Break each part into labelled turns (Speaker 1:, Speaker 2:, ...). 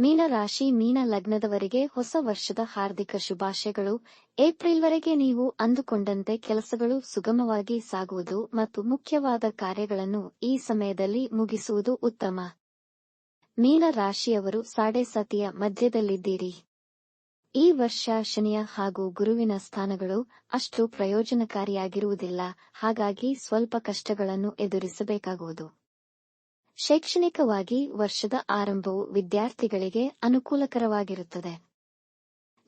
Speaker 1: ಮೀನ ರಾಶಿ ಮೀನ ಲಗ್ನದವರಿಗೆ ಹೊಸ ವರ್ಷದ ಹಾರ್ದಿಕ ಶುಭಾಶಯಗಳು. ಏಪ್ರಿಲ್ವರೆಗೆ ನೀವು ಅಂದುಕೊಂಡಂತೆ ಕೆಲಸಗಳು ಸುಗಮವಾಗಿ ಸಾಗುವುದು ಮತ್ತು ಮುಖ್ಯವಾದ ಕಾರ್ಯಗಳನ್ನು ಈ ಸಮಯದಲ್ಲಿ ಮುಗಿಸುವುದು ಉತ್ತಮ. ಮೀನ ರಾಶಿಯವರು ಸಾಡೆ ಸತಿಯ ಮಧ್ಯದಲ್ಲಿದ್ದೀರಿ. ಈ ವರ್ಷ ಶನಿಯ ಹಾಗೂ ಗುರುವಿನ ಸ್ಥಾನಗಳು ಅಷ್ಟು ಪ್ರಯೋಜನಕಾರಿಯಾಗಿರುವುದಿಲ್ಲ. ಹಾಗಾಗಿ ಸ್ವಲ್ಪ ಕಷ್ಟಗಳನ್ನು ಎದುರಿಸಬೇಕಾಗುವುದು. ಶೈಕ್ಷಣಿಕವಾಗಿ ವರ್ಷದ ಆರಂಭವು ವಿದ್ಯಾರ್ಥಿಗಳಿಗೆ ಅನುಕೂಲಕರವಾಗಿರುತ್ತದೆ.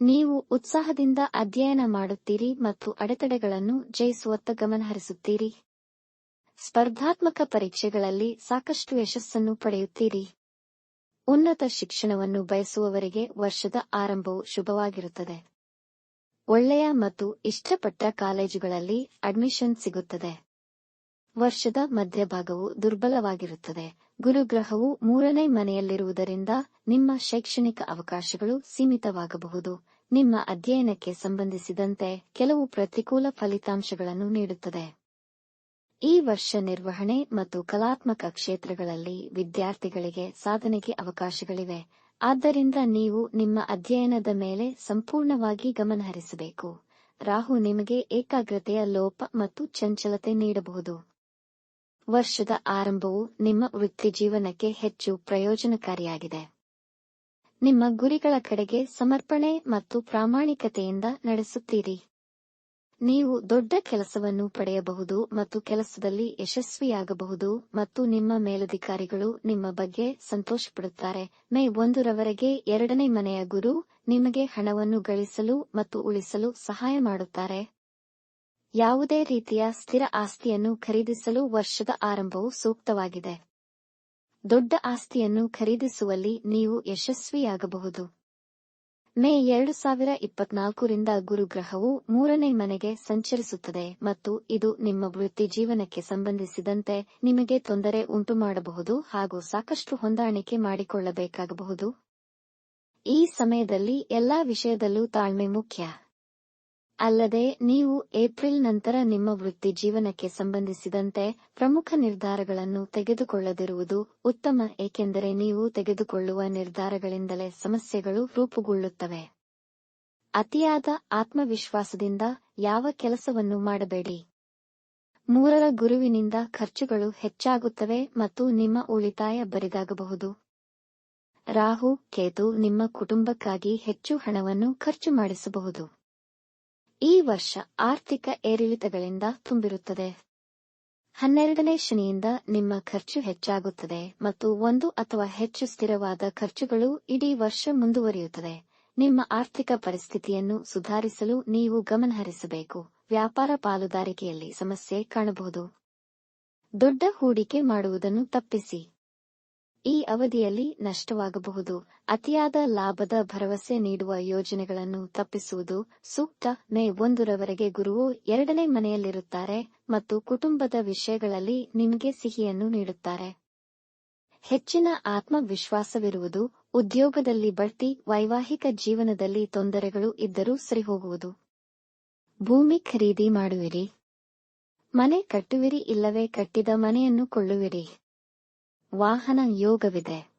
Speaker 1: ನೀವು ಉತ್ಸಾಹದಿಂದ ಅಧ್ಯಯನ ಮಾಡುತ್ತೀರಿ ಮತ್ತು ಅಡೆತಡೆಗಳನ್ನು ಜಯಿಸುವತ್ತ ಗಮನಹರಿಸುತ್ತೀರಿ. ಸ್ಪರ್ಧಾತ್ಮಕ ಪರೀಕ್ಷೆಗಳಲ್ಲಿ ಸಾಕಷ್ಟು ಯಶಸ್ಸನ್ನು ಪಡೆಯುತ್ತೀರಿ. ಉನ್ನತ ಶಿಕ್ಷಣವನ್ನು ಬಯಸುವವರಿಗೆ ವರ್ಷದ ಆರಂಭವು ಶುಭವಾಗಿರುತ್ತದೆ. ಒಳ್ಳೆಯ ಮತ್ತು ಇಷ್ಟಪಟ್ಟ ಕಾಲೇಜುಗಳಲ್ಲಿ ಅಡ್ಮಿಷನ್ ಸಿಗುತ್ತದೆ. ವರ್ಷದ ಮಧ್ಯಭಾಗವು ದುರ್ಬಲವಾಗಿರುತ್ತದೆ. ಗುರುಗ್ರಹವು ಮೂರನೇ ಮನೆಯಲ್ಲಿರುವುದರಿಂದ ನಿಮ್ಮ ಶೈಕ್ಷಣಿಕ ಅವಕಾಶಗಳು ಸೀಮಿತವಾಗಬಹುದು. ನಿಮ್ಮ ಅಧ್ಯಯನಕ್ಕೆ ಸಂಬಂಧಿಸಿದಂತೆ ಕೆಲವು ಪ್ರತಿಕೂಲ ಫಲಿತಾಂಶಗಳನ್ನು ನೀಡುತ್ತದೆ. ಈ ವರ್ಷ ನಿರ್ವಹಣೆ ಮತ್ತು ಕಲಾತ್ಮಕ ಕ್ಷೇತ್ರಗಳಲ್ಲಿ ವಿದ್ಯಾರ್ಥಿಗಳಿಗೆ ಸಾಧನೆಗೆ ಅವಕಾಶಗಳಿವೆ. ಆದ್ದರಿಂದ ನೀವು ನಿಮ್ಮ ಅಧ್ಯಯನದ ಮೇಲೆ ಸಂಪೂರ್ಣವಾಗಿ ಗಮನಹರಿಸಬೇಕು. ರಾಹು ನಿಮಗೆ ಏಕಾಗ್ರತೆಯ ಲೋಪ ಮತ್ತು ಚಂಚಲತೆ ನೀಡಬಹುದು. ವರ್ಷದ ಆರಂಭವು ನಿಮ್ಮ ವೃತ್ತಿಜೀವನಕ್ಕೆ ಹೆಚ್ಚು ಪ್ರಯೋಜನಕಾರಿಯಾಗಿದೆ. ನಿಮ್ಮ ಗುರಿಗಳ ಕಡೆಗೆ ಸಮರ್ಪಣೆ ಮತ್ತು ಪ್ರಾಮಾಣಿಕತೆಯಿಂದ ನಡೆಸುತ್ತೀರಿ. ನೀವು ದೊಡ್ಡ ಕೆಲಸವನ್ನು ಪಡೆಯಬಹುದು ಮತ್ತು ಕೆಲಸದಲ್ಲಿ ಯಶಸ್ವಿಯಾಗಬಹುದು ಮತ್ತು ನಿಮ್ಮ ಮೇಲಧಿಕಾರಿಗಳು ನಿಮ್ಮ ಬಗ್ಗೆ ಸಂತೋಷಪಡುತ್ತಾರೆ. ಮೇ ಒಂದರವರೆಗೆ ಎರಡನೇ ಮನೆಯ ಗುರು ನಿಮಗೆ ಹಣವನ್ನು ಗಳಿಸಲು ಮತ್ತು ಉಳಿಸಲು ಸಹಾಯ ಮಾಡುತ್ತಾರೆ. ಯಾವುದೇ ರೀತಿಯ ಸ್ಥಿರ ಆಸ್ತಿಯನ್ನು ಖರೀದಿಸಲು ವರ್ಷದ ಆರಂಭವು ಸೂಕ್ತವಾಗಿದೆ. ದೊಡ್ಡ ಆಸ್ತಿಯನ್ನು ಖರೀದಿಸುವಲ್ಲಿ ನೀವು ಯಶಸ್ವಿಯಾಗಬಹುದು. ಮೇ ಎರಡು ಸಾವಿರ ಇಪ್ಪತ್ನಾಲ್ಕರಿಂದ ಗುರುಗ್ರಹವು ಮೂರನೇ ಮನೆಗೆ ಸಂಚರಿಸುತ್ತದೆ ಮತ್ತು ಇದು ನಿಮ್ಮ ವೃತ್ತಿ ಜೀವನಕ್ಕೆ ಸಂಬಂಧಿಸಿದಂತೆ ನಿಮಗೆ ತೊಂದರೆ ಉಂಟುಮಾಡಬಹುದು ಹಾಗೂ ಸಾಕಷ್ಟು ಹೊಂದಾಣಿಕೆ ಮಾಡಿಕೊಳ್ಳಬೇಕಾಗಬಹುದು. ಈ ಸಮಯದಲ್ಲಿ ಎಲ್ಲಾ ವಿಷಯದಲ್ಲೂ ತಾಳ್ಮೆ ಮುಖ್ಯ. ಅಲ್ಲದೆ ನೀವು ಏಪ್ರಿಲ್ ನಂತರ ನಿಮ್ಮ ವೃತ್ತಿ ಜೀವನಕ್ಕೆ ಸಂಬಂಧಿಸಿದಂತೆ ಪ್ರಮುಖ ನಿರ್ಧಾರಗಳನ್ನು ತೆಗೆದುಕೊಳ್ಳದಿರುವುದು ಉತ್ತಮ, ಏಕೆಂದರೆ ನೀವು ತೆಗೆದುಕೊಳ್ಳುವ ನಿರ್ಧಾರಗಳಿಂದಲೇ ಸಮಸ್ಯೆಗಳು ರೂಪುಗೊಳ್ಳುತ್ತವೆ. ಅತಿಯಾದ ಆತ್ಮವಿಶ್ವಾಸದಿಂದ ಯಾವ ಕೆಲಸವನ್ನು ಮಾಡಬೇಡಿ. ಮೂರರ ಗುರುವಿನಿಂದ ಖರ್ಚುಗಳು ಹೆಚ್ಚಾಗುತ್ತವೆ ಮತ್ತು ನಿಮ್ಮ ಉಳಿತಾಯ ಬರಿದಾಗಬಹುದು. ರಾಹು, ಕೇತು ನಿಮ್ಮ ಕುಟುಂಬಕ್ಕಾಗಿ ಹೆಚ್ಚು ಹಣವನ್ನು ಖರ್ಚು ಮಾಡಿಸಬಹುದು. ಈ ವರ್ಷ ಆರ್ಥಿಕ ಏರಿಳಿತಗಳಿಂದ ತುಂಬಿರುತ್ತದೆ. ಹನ್ನೆರಡನೇ ಶನಿಯಿಂದ ನಿಮ್ಮ ಖರ್ಚು ಹೆಚ್ಚಾಗುತ್ತದೆ ಮತ್ತು ಒಂದು ಅಥವಾ ಹೆಚ್ಚು ಸ್ಥಿರವಾದ ಖರ್ಚುಗಳು ಇಡೀ ವರ್ಷ ಮುಂದುವರಿಯುತ್ತದೆ. ನಿಮ್ಮ ಆರ್ಥಿಕ ಪರಿಸ್ಥಿತಿಯನ್ನು ಸುಧಾರಿಸಲು ನೀವು ಗಮನಹರಿಸಬೇಕು. ವ್ಯಾಪಾರ ಪಾಲುದಾರಿಕೆಯಲ್ಲಿ ಸಮಸ್ಯೆ ಕಾಣಬಹುದು. ದೊಡ್ಡ ಹೂಡಿಕೆ ಮಾಡುವುದನ್ನು ತಪ್ಪಿಸಿ. ಈ ಅವಧಿಯಲ್ಲಿ ನಷ್ಟವಾಗಬಹುದು. ಅತಿಯಾದ ಲಾಭದ ಭರವಸೆ ನೀಡುವ ಯೋಜನೆಗಳನ್ನು ತಪ್ಪಿಸುವುದು ಸೂಕ್ತ. ಮೇ ಒಂದರವರೆಗೆ ಗುರುವು ಎರಡನೇ ಮನೆಯಲ್ಲಿರುತ್ತಾರೆ ಮತ್ತು ಕುಟುಂಬದ ವಿಷಯಗಳಲ್ಲಿ ನಿಮಗೆ ಸಿಹಿಯನ್ನು ನೀಡುತ್ತಾರೆ. ಹೆಚ್ಚಿನ ಆತ್ಮವಿಶ್ವಾಸವಿರುವುದು, ಉದ್ಯೋಗದಲ್ಲಿ ಬಡ್ತಿ, ವೈವಾಹಿಕ ಜೀವನದಲ್ಲಿ ತೊಂದರೆಗಳು ಇದ್ದರೂ ಸರಿಹೋಗುವುದು. ಭೂಮಿ ಖರೀದಿ ಮಾಡುವಿರಿ. ಮನೆ ಕಟ್ಟುವಿರಿ, ಇಲ್ಲವೇ ಕಟ್ಟಿದ ಮನೆಯನ್ನು ಕೊಳ್ಳುವಿರಿ. ವಾಹನ ಯೋಗವಿದೆ.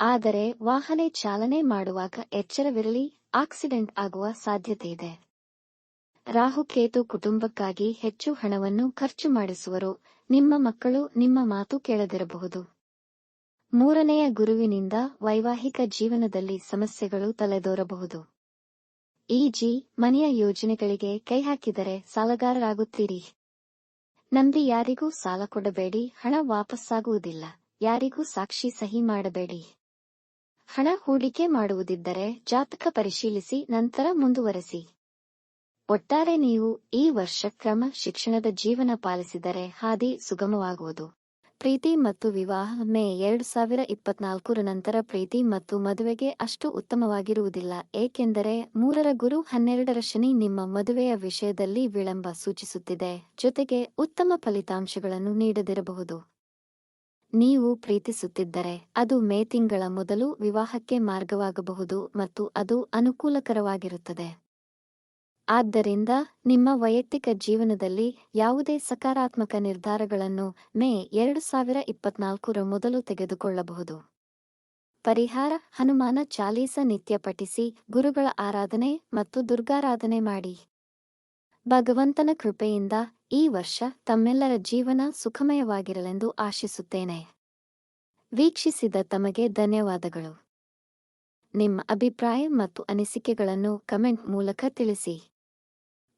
Speaker 1: ಆದರೆ ವಾಹನ ಚಾಲನೆ ಮಾಡುವಾಗ ಎಚ್ಚರವಿರಲಿ, ಆಕ್ಸಿಡೆಂಟ್ ಆಗುವ ಸಾಧ್ಯತೆ ಇದೆ ರಾಹುಕೇತು ಕುಟುಂಬಕ್ಕಾಗಿ ಹೆಚ್ಚು ಹಣವನ್ನು ಖರ್ಚು ಮಾಡಿಸುವರು, ನಿಮ್ಮ ಮಕ್ಕಳು ನಿಮ್ಮ ಮಾತು ಕೇಳದಿರಬಹುದು. ಮೂರನೆಯ ಗುರುವಿನಿಂದ ವೈವಾಹಿಕ ಜೀವನದಲ್ಲಿ ಸಮಸ್ಯೆಗಳು ತಲೆದೋರಬಹುದು. ಈ ಜಿ ಮನೆಯ ಯೋಜನೆಗಳಿಗೆ ಕೈ ಹಾಕಿದರೆ ಸಾಲಗಾರರಾಗುತ್ತೀರಿ. ನಂಬಿ ಯಾರಿಗೂ ಸಾಲ ಕೊಡಬೇಡಿ, ಹಣ ವಾಪಸ್ಸಾಗುವುದಿಲ್ಲ, ಯಾರಿಗೂ ಸಾಕ್ಷಿ ಸಹಿ ಮಾಡಬೇಡಿ. ಹಣ ಹೂಡಿಕೆ ಮಾಡುವುದಿದ್ದರೆ ಜಾತಕ ಪರಿಶೀಲಿಸಿ, ನಂತರ ಮುಂದುವರೆಸಿ. ಒಟ್ಟಾರೆ ನೀವು ಈ ವರ್ಷ ಕ್ರಮ ಶಿಕ್ಷಣದ ಜೀವನ ಪಾಲಿಸಿದರೆ ಹಾದಿ ಸುಗಮವಾಗುವುದು. ಪ್ರೀತಿ ಮತ್ತು ವಿವಾಹ ಮೇ ಎರಡು ಸಾವಿರ ಇಪ್ಪತ್ನಾಲ್ಕರ ನಂತರ ಪ್ರೀತಿ ಮತ್ತು ಮದುವೆಗೆ ಅಷ್ಟು ಉತ್ತಮವಾಗಿರುವುದಿಲ್ಲ. ಏಕೆಂದರೆ ಮೂರರ ಗುರು ಹನ್ನೆರಡರ ಶನಿ ನಿಮ್ಮ ಮದುವೆಯ ವಿಷಯದಲ್ಲಿ ವಿಳಂಬ ಸೂಚಿಸುತ್ತಿದೆ. ಜೊತೆಗೆ ಉತ್ತಮ ಫಲಿತಾಂಶಗಳನ್ನು ನೀಡದಿರಬಹುದು. ನೀವು ಪ್ರೀತಿಸುತ್ತಿದ್ದರೆ ಅದು ಮೇ ತಿಂಗಳ ಮೊದಲು ವಿವಾಹಕ್ಕೆ ಮಾರ್ಗವಾಗಬಹುದು ಮತ್ತು ಅದು ಅನುಕೂಲಕರವಾಗಿರುತ್ತದೆ. ಆದ್ದರಿಂದ ನಿಮ್ಮ ವೈಯಕ್ತಿಕ ಜೀವನದಲ್ಲಿ ಯಾವುದೇ ಸಕಾರಾತ್ಮಕ ನಿರ್ಧಾರಗಳನ್ನು ಮೇ ಎರಡು ಸಾವಿರ ಇಪ್ಪತ್ನಾಲ್ಕರ ಮೊದಲು ತೆಗೆದುಕೊಳ್ಳಬಹುದು. ಪರಿಹಾರ, ಹನುಮಾನ ಚಾಲೀಸ ನಿತ್ಯ ಪಠಿಸಿ, ಗುರುಗಳ ಆರಾಧನೆ ಮತ್ತು ದುರ್ಗಾರಾಧನೆ ಮಾಡಿ. ಭಗವಂತನ ಕೃಪೆಯಿಂದ ಈ ವರ್ಷ ತಮ್ಮೆಲ್ಲರ ಜೀವನ ಸುಖಮಯವಾಗಿರಲೆಂದು ಆಶಿಸುತ್ತೇನೆ. ವೀಕ್ಷಿಸಿದ ತಮಗೆ ಧನ್ಯವಾದಗಳು. ನಿಮ್ಮ ಅಭಿಪ್ರಾಯ ಮತ್ತು ಅನಿಸಿಕೆಗಳನ್ನು ಕಮೆಂಟ್ ಮೂಲಕ ತಿಳಿಸಿ.